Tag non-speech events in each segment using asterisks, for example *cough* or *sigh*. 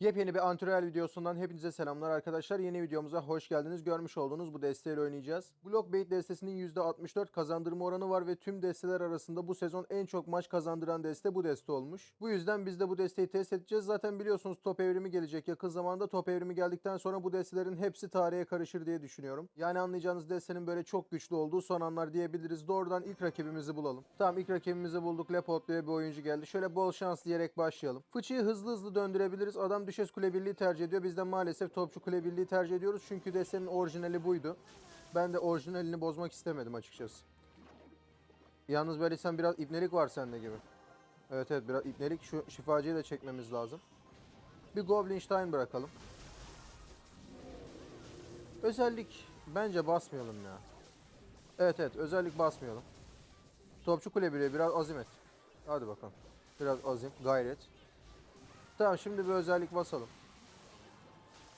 Yepyeni bir antrenör videosundan hepinize selamlar arkadaşlar. Yeni videomuza hoş geldiniz. Görmüş olduğunuz bu desteğiyle oynayacağız. Blockbait destesinin %64 kazandırma oranı var ve tüm desteler arasında bu sezon en çok maç kazandıran deste bu deste olmuş. Bu yüzden biz de bu desteği test edeceğiz. Zaten biliyorsunuz top evrimi gelecek. Yakın zamanda top evrimi geldikten sonra bu destelerin hepsi tarihe karışır diye düşünüyorum. Yani anlayacağınız destenin böyle çok güçlü olduğu son anlar diyebiliriz. Doğrudan ilk rakibimizi bulalım. Tamam ilk rakibimizi bulduk. Lepot diye bir oyuncu geldi. Şöyle bol şans diyerek başlayalım. Fıçıyı hızlı hızlı döndürebiliriz. Adam düşes kule birliği tercih ediyor. Biz de maalesef topçu kule birliği tercih ediyoruz. Çünkü destenin orijinali buydu. Ben de orijinalini bozmak istemedim açıkçası. Yalnız böyle sen biraz ibnelik var sende gibi. Evet evet biraz ibnelik. Şu şifacıyı da çekmemiz lazım. Bir Goblinstein bırakalım. Özellik bence basmayalım ya. Evet evet özellik basmayalım. Topçu kule birliği biraz azimet. Hadi bakalım. Biraz azim, gayret. Tamam şimdi bir özellik basalım.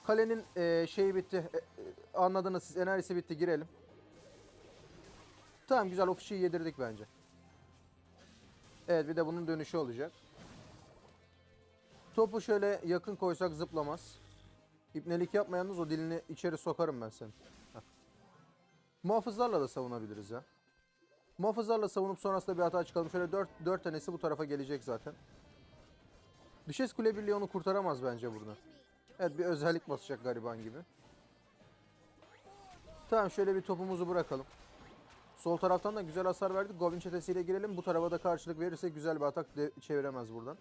Kalenin eee, şeyi bitti. E, e, anladınız siz enerjisi bitti girelim. Tamam güzel o fişeği yedirdik bence. Evet bir de bunun dönüşü olacak. Topu şöyle yakın koysak zıplamaz. İpnelik yapmayanız o dilini içeri sokarım ben senin. Heh. Muhafızlarla da savunabiliriz ya. Muhafızlarla savunup sonrasında bir hata çıkalım. Şöyle 4, 4 tanesi bu tarafa gelecek zaten. Düşes Kule Birliği onu kurtaramaz bence burada. Evet bir özellik basacak gariban gibi. Tamam şöyle bir topumuzu bırakalım. Sol taraftan da güzel hasar verdik. Goblin çetesiyle girelim. Bu tarafa da karşılık verirse güzel bir atak çeviremez buradan.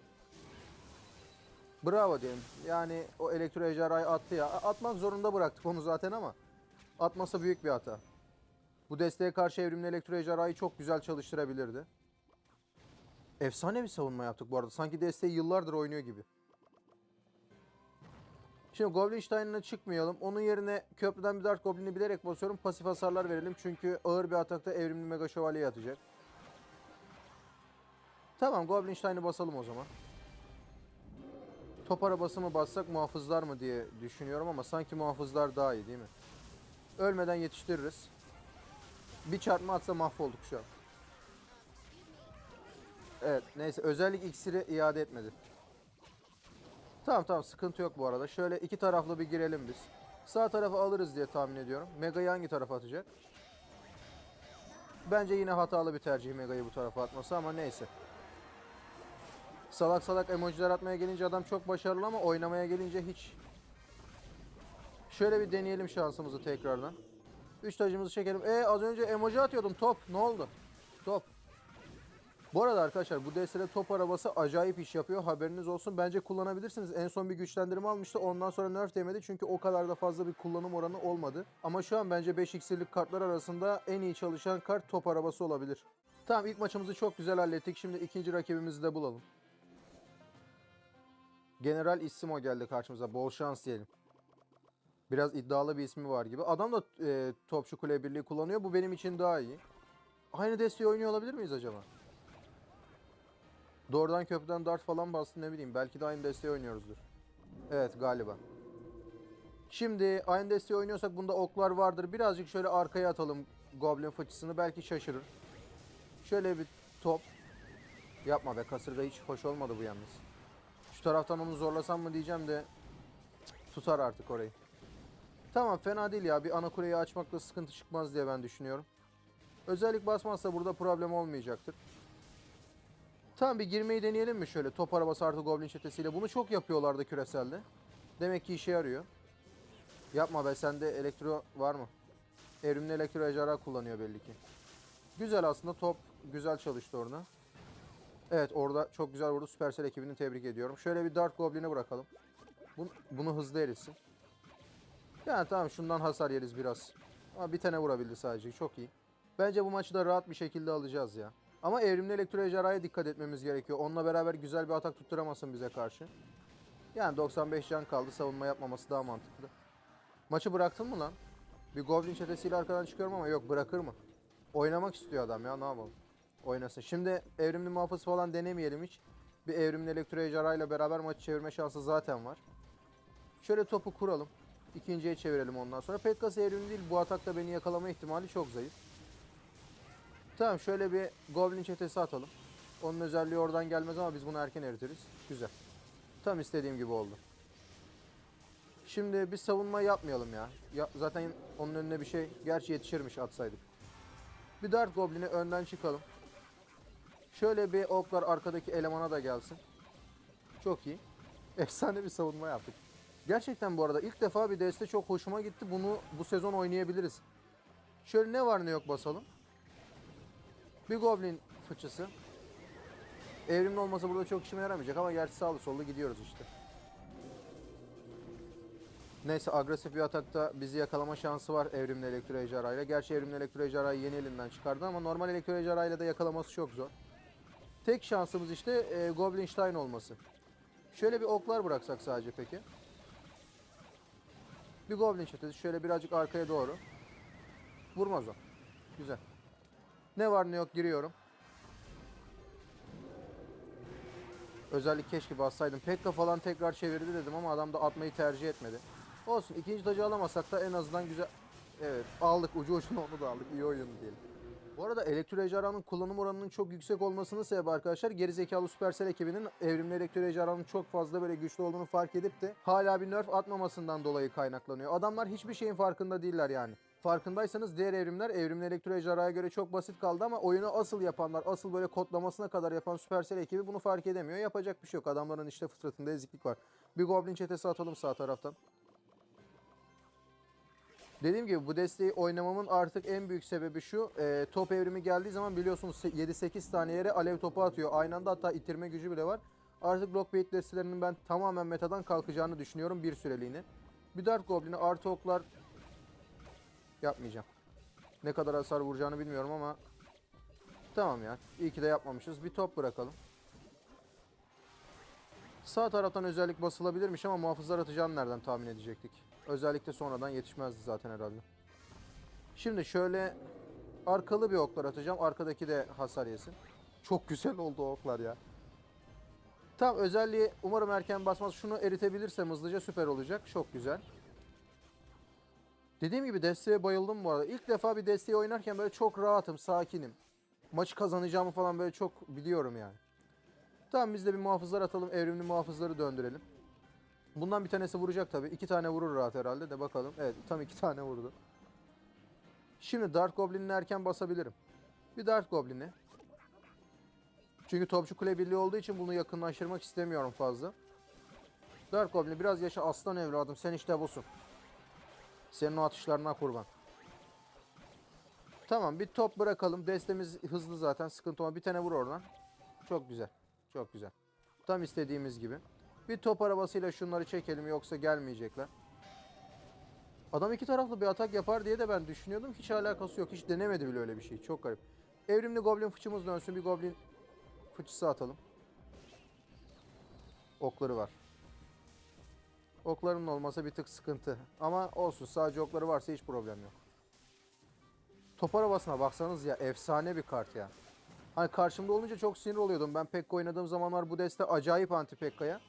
Bravo diyelim. Yani o elektro ejderhayı attı ya. Atmak zorunda bıraktık onu zaten ama. Atmasa büyük bir hata. Bu desteğe karşı evrimli elektro ejderhayı çok güzel çalıştırabilirdi. Efsane bir savunma yaptık bu arada. Sanki desteği yıllardır oynuyor gibi. Şimdi Goblinstein'ına çıkmayalım. Onun yerine köprüden bir Dart Goblin'i bilerek basıyorum. Pasif hasarlar verelim. Çünkü ağır bir atakta evrimli Mega Şövalye atacak. Tamam Goblinstein'i basalım o zaman. Top arabası mı bassak muhafızlar mı diye düşünüyorum ama sanki muhafızlar daha iyi değil mi? Ölmeden yetiştiririz. Bir çarpma atsa mahvolduk şu an. Evet neyse özellik iksiri iade etmedi. Tamam tamam sıkıntı yok bu arada. Şöyle iki taraflı bir girelim biz. Sağ tarafı alırız diye tahmin ediyorum. Mega'yı hangi tarafa atacak? Bence yine hatalı bir tercih Mega'yı bu tarafa atması ama neyse. Salak salak emojiler atmaya gelince adam çok başarılı ama oynamaya gelince hiç. Şöyle bir deneyelim şansımızı tekrardan. Üç tacımızı çekelim. E az önce emoji atıyordum top. Ne oldu? Top. Bu arada arkadaşlar bu destede top arabası acayip iş yapıyor. Haberiniz olsun. Bence kullanabilirsiniz. En son bir güçlendirme almıştı. Ondan sonra nerf demedi. Çünkü o kadar da fazla bir kullanım oranı olmadı. Ama şu an bence 5 iksirlik kartlar arasında en iyi çalışan kart top arabası olabilir. Tamam ilk maçımızı çok güzel hallettik. Şimdi ikinci rakibimizi de bulalım. General Issimo geldi karşımıza. Bol şans diyelim. Biraz iddialı bir ismi var gibi. Adam da e, topçu kule birliği kullanıyor. Bu benim için daha iyi. Aynı desteği oynuyor olabilir miyiz acaba? Doğrudan köprüden dart falan bastı ne bileyim. Belki de aynı desteği oynuyoruzdur. Evet galiba. Şimdi aynı desteği oynuyorsak bunda oklar vardır. Birazcık şöyle arkaya atalım Goblin fıçısını. Belki şaşırır. Şöyle bir top. Yapma be kasırga hiç hoş olmadı bu yalnız. Şu taraftan onu zorlasam mı diyeceğim de tutar artık orayı. Tamam fena değil ya. Bir ana kuleyi açmakla sıkıntı çıkmaz diye ben düşünüyorum. Özellik basmazsa burada problem olmayacaktır. Tamam bir girmeyi deneyelim mi şöyle top arabası artı goblin çetesiyle. Bunu çok yapıyorlardı küreselde. Demek ki işe yarıyor. Yapma be sende elektro var mı? Evrimli elektro ejderha kullanıyor belli ki. Güzel aslında top güzel çalıştı orada. Evet orada çok güzel vurdu. Supercell ekibini tebrik ediyorum. Şöyle bir Dark Goblin'i bırakalım. Bunu, bunu hızlı eritsin. Yani tamam şundan hasar yeriz biraz. Ama bir tane vurabildi sadece. Çok iyi. Bence bu maçı da rahat bir şekilde alacağız ya. Ama evrimli elektro ejderhaya dikkat etmemiz gerekiyor. Onunla beraber güzel bir atak tutturamasın bize karşı. Yani 95 can kaldı. Savunma yapmaması daha mantıklı. Maçı bıraktın mı lan? Bir Goblin çetesiyle arkadan çıkıyorum ama yok bırakır mı? Oynamak istiyor adam ya ne yapalım. Oynasın. Şimdi evrimli muhafız falan denemeyelim hiç. Bir evrimli elektro ejderhayla beraber maçı çevirme şansı zaten var. Şöyle topu kuralım. İkinciye çevirelim ondan sonra. Petkas evrimli değil. Bu atakta beni yakalama ihtimali çok zayıf. Tamam şöyle bir Goblin çetesi atalım. Onun özelliği oradan gelmez ama biz bunu erken eritiriz. Güzel. Tam istediğim gibi oldu. Şimdi bir savunma yapmayalım ya. ya. Zaten onun önüne bir şey gerçi yetişirmiş atsaydık. Bir Dart Goblin'i önden çıkalım. Şöyle bir oklar arkadaki elemana da gelsin. Çok iyi. *laughs* Efsane bir savunma yaptık. Gerçekten bu arada ilk defa bir deste çok hoşuma gitti. Bunu bu sezon oynayabiliriz. Şöyle ne var ne yok basalım. Bir Goblin fıçısı. Evrimin olmasa burada çok işime yaramayacak ama gerçi sağlı sollu gidiyoruz işte. Neyse agresif bir atakta bizi yakalama şansı var evrimli elektro ejderhayla. Gerçi evrimli elektro ejderhayı yeni elinden çıkardı ama normal elektro ejderhayla da yakalaması çok zor. Tek şansımız işte e, Goblinstein olması. Şöyle bir oklar bıraksak sadece peki. Bir Goblin çetesi şöyle birazcık arkaya doğru. Vurmaz o. Güzel. Ne var ne yok giriyorum. Özellik keşke bassaydım. Pekka falan tekrar çevirdi dedim ama adam da atmayı tercih etmedi. Olsun ikinci tacı alamasak da en azından güzel... Evet aldık ucu ucuna onu da aldık. İyi oyun diyelim. Bu arada elektro ejderhanın kullanım oranının çok yüksek olmasının sebebi arkadaşlar gerizekalı Supercell ekibinin evrimli elektro ejderhanın çok fazla böyle güçlü olduğunu fark edip de hala bir nerf atmamasından dolayı kaynaklanıyor. Adamlar hiçbir şeyin farkında değiller yani. Farkındaysanız diğer evrimler evrimli elektro ejderhaya göre çok basit kaldı ama oyunu asıl yapanlar, asıl böyle kodlamasına kadar yapan Supercell ekibi bunu fark edemiyor. Yapacak bir şey yok. Adamların işte fıtratında eziklik var. Bir Goblin çetesi atalım sağ taraftan. Dediğim gibi bu desteği oynamamın artık en büyük sebebi şu. e, top evrimi geldiği zaman biliyorsunuz 7-8 tane yere alev topu atıyor. Aynı anda hatta itirme gücü bile var. Artık Lockbait destelerinin ben tamamen metadan kalkacağını düşünüyorum bir süreliğine. Bir Dark Goblin'e artı oklar yapmayacağım. Ne kadar hasar vuracağını bilmiyorum ama tamam ya. İyi ki de yapmamışız. Bir top bırakalım. Sağ taraftan özellik basılabilirmiş ama muhafızlar atacağını nereden tahmin edecektik? Özellikle sonradan yetişmezdi zaten herhalde. Şimdi şöyle arkalı bir oklar atacağım. Arkadaki de hasar yesin. Çok güzel oldu oklar ya. Tam özelliği umarım erken basmaz. Şunu eritebilirsem hızlıca süper olacak. Çok güzel. Dediğim gibi desteğe bayıldım bu arada. İlk defa bir desteği oynarken böyle çok rahatım, sakinim. Maçı kazanacağımı falan böyle çok biliyorum yani. Tamam biz de bir muhafızlar atalım. Evrimli muhafızları döndürelim. Bundan bir tanesi vuracak tabii. İki tane vurur rahat herhalde de bakalım. Evet tam iki *laughs* tane vurdu. Şimdi Dark Goblin'ini erken basabilirim. Bir Dark Goblin'i. Çünkü topçu kule birliği olduğu için bunu yakınlaştırmak istemiyorum fazla. Dark Goblin'i biraz yaşa aslan evladım. Sen işte busun. Senin o atışlarına kurban. Tamam bir top bırakalım. Destemiz hızlı zaten. Sıkıntı olma. Bir tane vur oradan. Çok güzel. Çok güzel. Tam istediğimiz gibi. Bir top arabasıyla şunları çekelim yoksa gelmeyecekler. Adam iki taraflı bir atak yapar diye de ben düşünüyordum. Hiç alakası yok. Hiç denemedi bile öyle bir şey. Çok garip. Evrimli goblin fıçımız dönsün. Bir goblin fıçısı atalım. Okları var. Okların olmasa bir tık sıkıntı. Ama olsun sadece okları varsa hiç problem yok. Top arabasına baksanız ya efsane bir kart ya. Hani karşımda olunca çok sinir oluyordum. Ben Pekka oynadığım zamanlar bu deste acayip anti Pekka'ya.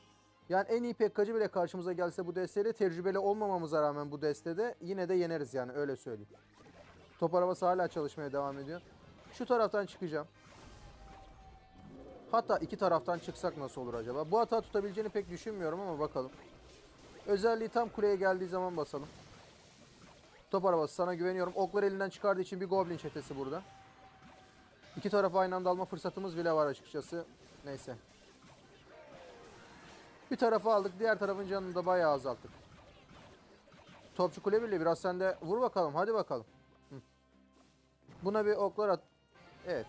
Yani en iyi Pekkacı bile karşımıza gelse bu desteyle tecrübeli olmamamıza rağmen bu destede yine de yeneriz yani öyle söyleyeyim. Top arabası hala çalışmaya devam ediyor. Şu taraftan çıkacağım. Hatta iki taraftan çıksak nasıl olur acaba? Bu hata tutabileceğini pek düşünmüyorum ama bakalım. Özelliği tam kuleye geldiği zaman basalım. Top arabası sana güveniyorum. Oklar elinden çıkardığı için bir goblin çetesi burada. İki tarafı aynı anda alma fırsatımız bile var açıkçası. Neyse. Bir tarafı aldık. Diğer tarafın canını da bayağı azalttık. Topçu kule birliği biraz sen de vur bakalım. Hadi bakalım. Hı. Buna bir oklar at. Evet.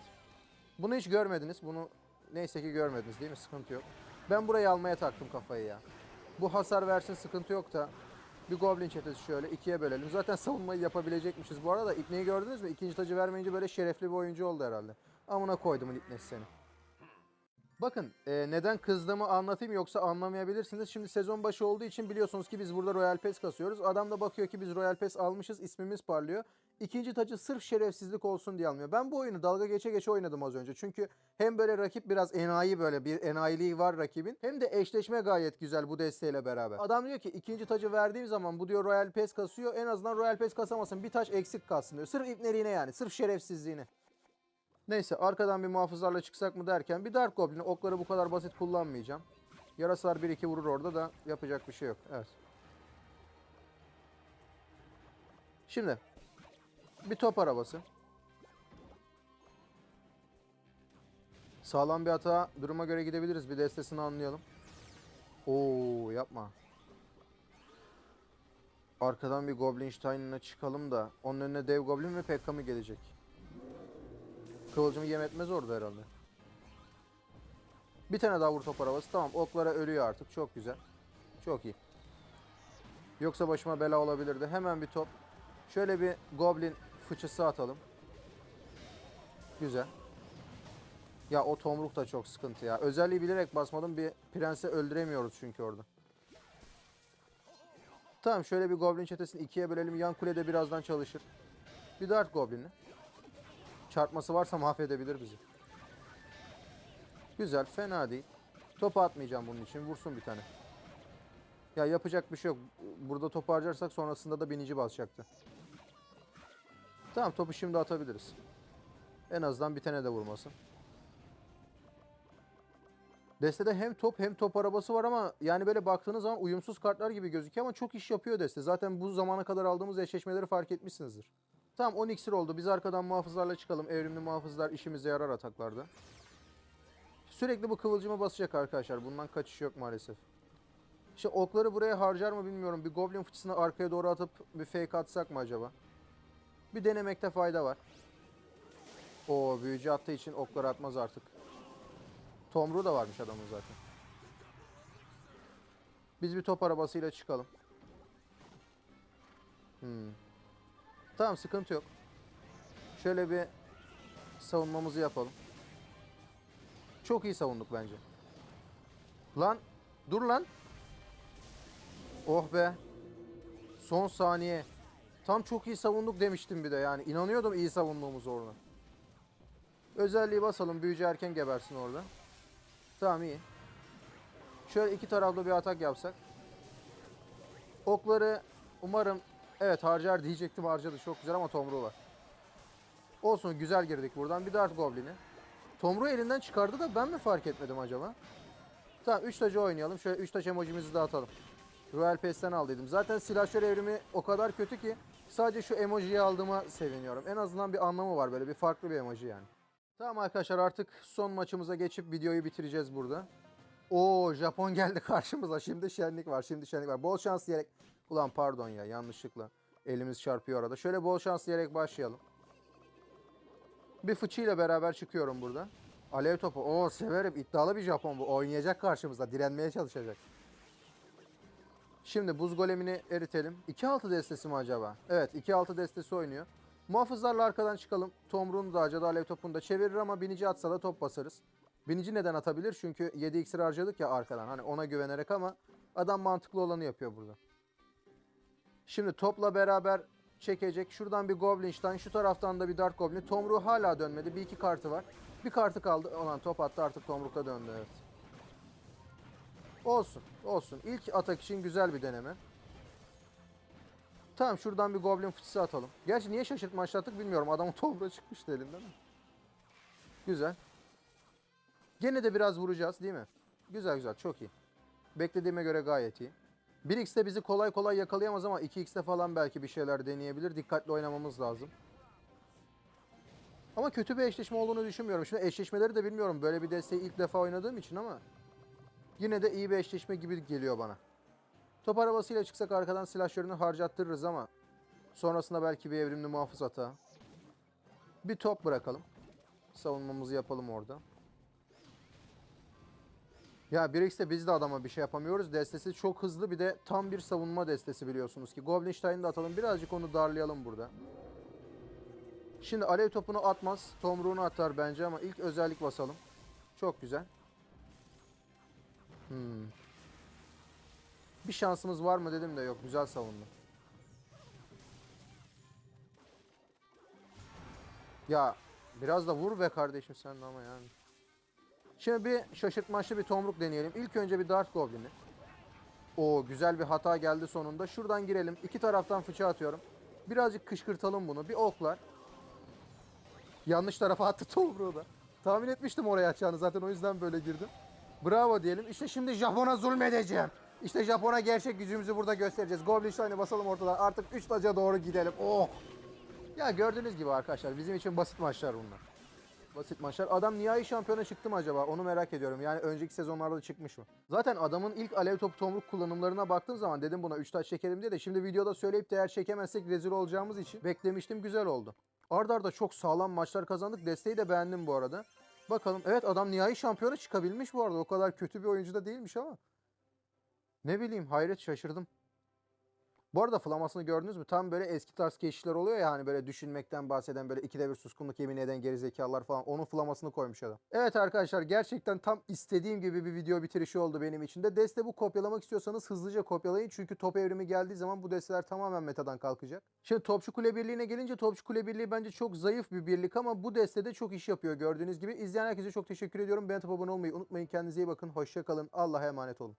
Bunu hiç görmediniz. Bunu neyse ki görmediniz değil mi? Sıkıntı yok. Ben burayı almaya taktım kafayı ya. Bu hasar versin sıkıntı yok da. Bir goblin çetesi şöyle ikiye bölelim. Zaten savunmayı yapabilecekmişiz. Bu arada ipneyi gördünüz mü? İkinci tacı vermeyince böyle şerefli bir oyuncu oldu herhalde. Amına koydumun ipnesi seni. Bakın e, neden kızdığımı anlatayım yoksa anlamayabilirsiniz. Şimdi sezon başı olduğu için biliyorsunuz ki biz burada Royal Pass kasıyoruz. Adam da bakıyor ki biz Royal Pass almışız ismimiz parlıyor. İkinci tacı sırf şerefsizlik olsun diye almıyor. Ben bu oyunu dalga geçe geçe oynadım az önce. Çünkü hem böyle rakip biraz enayi böyle bir enayiliği var rakibin. Hem de eşleşme gayet güzel bu desteğiyle beraber. Adam diyor ki ikinci tacı verdiğim zaman bu diyor Royal Pass kasıyor. En azından Royal Pass kasamasın bir taç eksik kalsın diyor. Sırf ipneliğine yani sırf şerefsizliğine. Neyse arkadan bir muhafızlarla çıksak mı derken bir Dark Goblin'i okları bu kadar basit kullanmayacağım. Yarasalar 1-2 vurur orada da yapacak bir şey yok. Evet. Şimdi bir top arabası. Sağlam bir hata duruma göre gidebiliriz. Bir destesini anlayalım. Oo yapma. Arkadan bir Goblin Stein'ına çıkalım da onun önüne dev Goblin ve Pekka mı gelecek? Kıvılcımı yem etmez orada herhalde. Bir tane daha vur top arabası. Tamam oklara ölüyor artık. Çok güzel. Çok iyi. Yoksa başıma bela olabilirdi. Hemen bir top. Şöyle bir Goblin fıçısı atalım. Güzel. Ya o tomruk da çok sıkıntı ya. Özelliği bilerek basmadım. Bir prensi öldüremiyoruz çünkü orada. Tamam şöyle bir goblin çetesini ikiye bölelim. Yan kulede birazdan çalışır. Bir dart goblini. Çarpması varsa mahvedebilir bizi. Güzel fena değil. Top atmayacağım bunun için. Vursun bir tane. Ya yapacak bir şey yok. Burada topu harcarsak sonrasında da binici basacaktı. Tamam topu şimdi atabiliriz. En azından bir tane de vurmasın. Destede hem top hem top arabası var ama yani böyle baktığınız zaman uyumsuz kartlar gibi gözüküyor ama çok iş yapıyor deste. Zaten bu zamana kadar aldığımız eşleşmeleri fark etmişsinizdir. Tamam 10 iksir oldu. Biz arkadan muhafızlarla çıkalım. Evrimli muhafızlar işimize yarar ataklarda. Sürekli bu kıvılcıma basacak arkadaşlar. Bundan kaçış yok maalesef. İşte okları buraya harcar mı bilmiyorum. Bir goblin fıçısını arkaya doğru atıp bir fake atsak mı acaba? Bir denemekte fayda var. O büyücü attığı için okları atmaz artık. Tomru da varmış adamın zaten. Biz bir top arabasıyla çıkalım. Hmm. Tamam sıkıntı yok. Şöyle bir savunmamızı yapalım. Çok iyi savunduk bence. Lan dur lan. Oh be. Son saniye. Tam çok iyi savunduk demiştim bir de yani. İnanıyordum iyi savunduğumuz orada. Özelliği basalım. Büyücü erken gebersin orada. Tamam iyi. Şöyle iki taraflı bir atak yapsak. Okları umarım evet harcar diyecektim harcadı. Çok güzel ama tomruğu var. Olsun güzel girdik buradan. Bir dart goblini. Tomruğu elinden çıkardı da ben mi fark etmedim acaba? Tamam 3 tacı oynayalım. Şöyle 3 taş emojimizi de atalım. Royal Pass'ten aldıydım. Zaten silahşör evrimi o kadar kötü ki sadece şu emojiyi aldığıma seviniyorum. En azından bir anlamı var böyle bir farklı bir emoji yani. Tamam arkadaşlar artık son maçımıza geçip videoyu bitireceğiz burada. Oo Japon geldi *laughs* karşımıza. Şimdi şenlik var. Şimdi şenlik var. Bol şans diyerek. Ulan pardon ya yanlışlıkla. Elimiz çarpıyor arada. Şöyle bol şans diyerek başlayalım. Bir fıçıyla beraber çıkıyorum burada. Alev topu. Oo severim. İddialı bir Japon bu. Oynayacak karşımızda. Direnmeye çalışacak. Şimdi buz golemini eritelim. 2-6 destesi mi acaba? Evet 2-6 destesi oynuyor. Muhafızlarla arkadan çıkalım. Tomruğunu da acaba alev topunu da çevirir ama binici atsa da top basarız. Binici neden atabilir? Çünkü 7 iksir harcadık ya arkadan. Hani ona güvenerek ama adam mantıklı olanı yapıyor burada. Şimdi topla beraber çekecek. Şuradan bir Goblinstein, şu taraftan da bir Dark Goblin. Tomruğu hala dönmedi. Bir iki kartı var. Bir kartı kaldı. Olan top attı artık Tomruk'ta döndü evet. Olsun, olsun. İlk atak için güzel bir deneme. Tamam şuradan bir Goblin fıçısı atalım. Gerçi niye şaşırtma başlattık bilmiyorum. Adamın *laughs* Tomruğu çıkmıştı elinden. Güzel. Gene de biraz vuracağız değil mi? Güzel güzel çok iyi. Beklediğime göre gayet iyi. 1x'te bizi kolay kolay yakalayamaz ama 2x'te falan belki bir şeyler deneyebilir. Dikkatli oynamamız lazım. Ama kötü bir eşleşme olduğunu düşünmüyorum. Şimdi eşleşmeleri de bilmiyorum. Böyle bir desteği ilk defa oynadığım için ama yine de iyi bir eşleşme gibi geliyor bana. Top arabasıyla çıksak arkadan silahşörünü harcattırırız ama sonrasında belki bir evrimli muhafız hata. Bir top bırakalım. Savunmamızı yapalım orada. Ya 1x'te biz de adama bir şey yapamıyoruz. Destesi çok hızlı bir de tam bir savunma destesi biliyorsunuz ki. Goblinstein'i de atalım. Birazcık onu darlayalım burada. Şimdi alev topunu atmaz. Tomruğunu atar bence ama ilk özellik basalım. Çok güzel. Hmm. Bir şansımız var mı dedim de yok. Güzel savundu. Ya biraz da vur be kardeşim sen de ama yani. Şimdi bir şaşırtmaçlı bir tomruk deneyelim. İlk önce bir Dart Goblin'i. O güzel bir hata geldi sonunda. Şuradan girelim. İki taraftan fıça atıyorum. Birazcık kışkırtalım bunu. Bir oklar. Yanlış tarafa attı *laughs* tomruğu da. Tahmin etmiştim oraya atacağını zaten o yüzden böyle girdim. Bravo diyelim. İşte şimdi Japon'a zulmedeceğim. İşte Japon'a gerçek gücümüzü burada göstereceğiz. Goblin Shine'ı basalım ortadan. Artık 3 taca doğru gidelim. Oh. Ya gördüğünüz gibi arkadaşlar bizim için basit maçlar bunlar. Basit maçlar. Adam nihai şampiyona çıktı mı acaba? Onu merak ediyorum. Yani önceki sezonlarda da çıkmış mı? Zaten adamın ilk alev topu tomruk kullanımlarına baktığım zaman dedim buna 3 taş çekelim diye de şimdi videoda söyleyip de eğer çekemezsek rezil olacağımız için beklemiştim güzel oldu. Arda arda çok sağlam maçlar kazandık. Desteği de beğendim bu arada. Bakalım. Evet adam nihai şampiyona çıkabilmiş bu arada. O kadar kötü bir oyuncu da değilmiş ama. Ne bileyim hayret şaşırdım. Bu arada flamasını gördünüz mü? Tam böyle eski tarz keşişler oluyor ya hani böyle düşünmekten bahseden böyle ikide bir suskunluk yemin eden gerizekalılar falan. Onun flamasını koymuş adam. Evet arkadaşlar gerçekten tam istediğim gibi bir video bitirişi oldu benim için de. Deste bu kopyalamak istiyorsanız hızlıca kopyalayın. Çünkü top evrimi geldiği zaman bu desteler tamamen metadan kalkacak. Şimdi Topçu Kule Birliği'ne gelince Topçu Kule Birliği bence çok zayıf bir birlik ama bu destede çok iş yapıyor gördüğünüz gibi. İzleyen herkese çok teşekkür ediyorum. Beğenip abone olmayı unutmayın. Kendinize iyi bakın. Hoşça kalın. Allah'a emanet olun.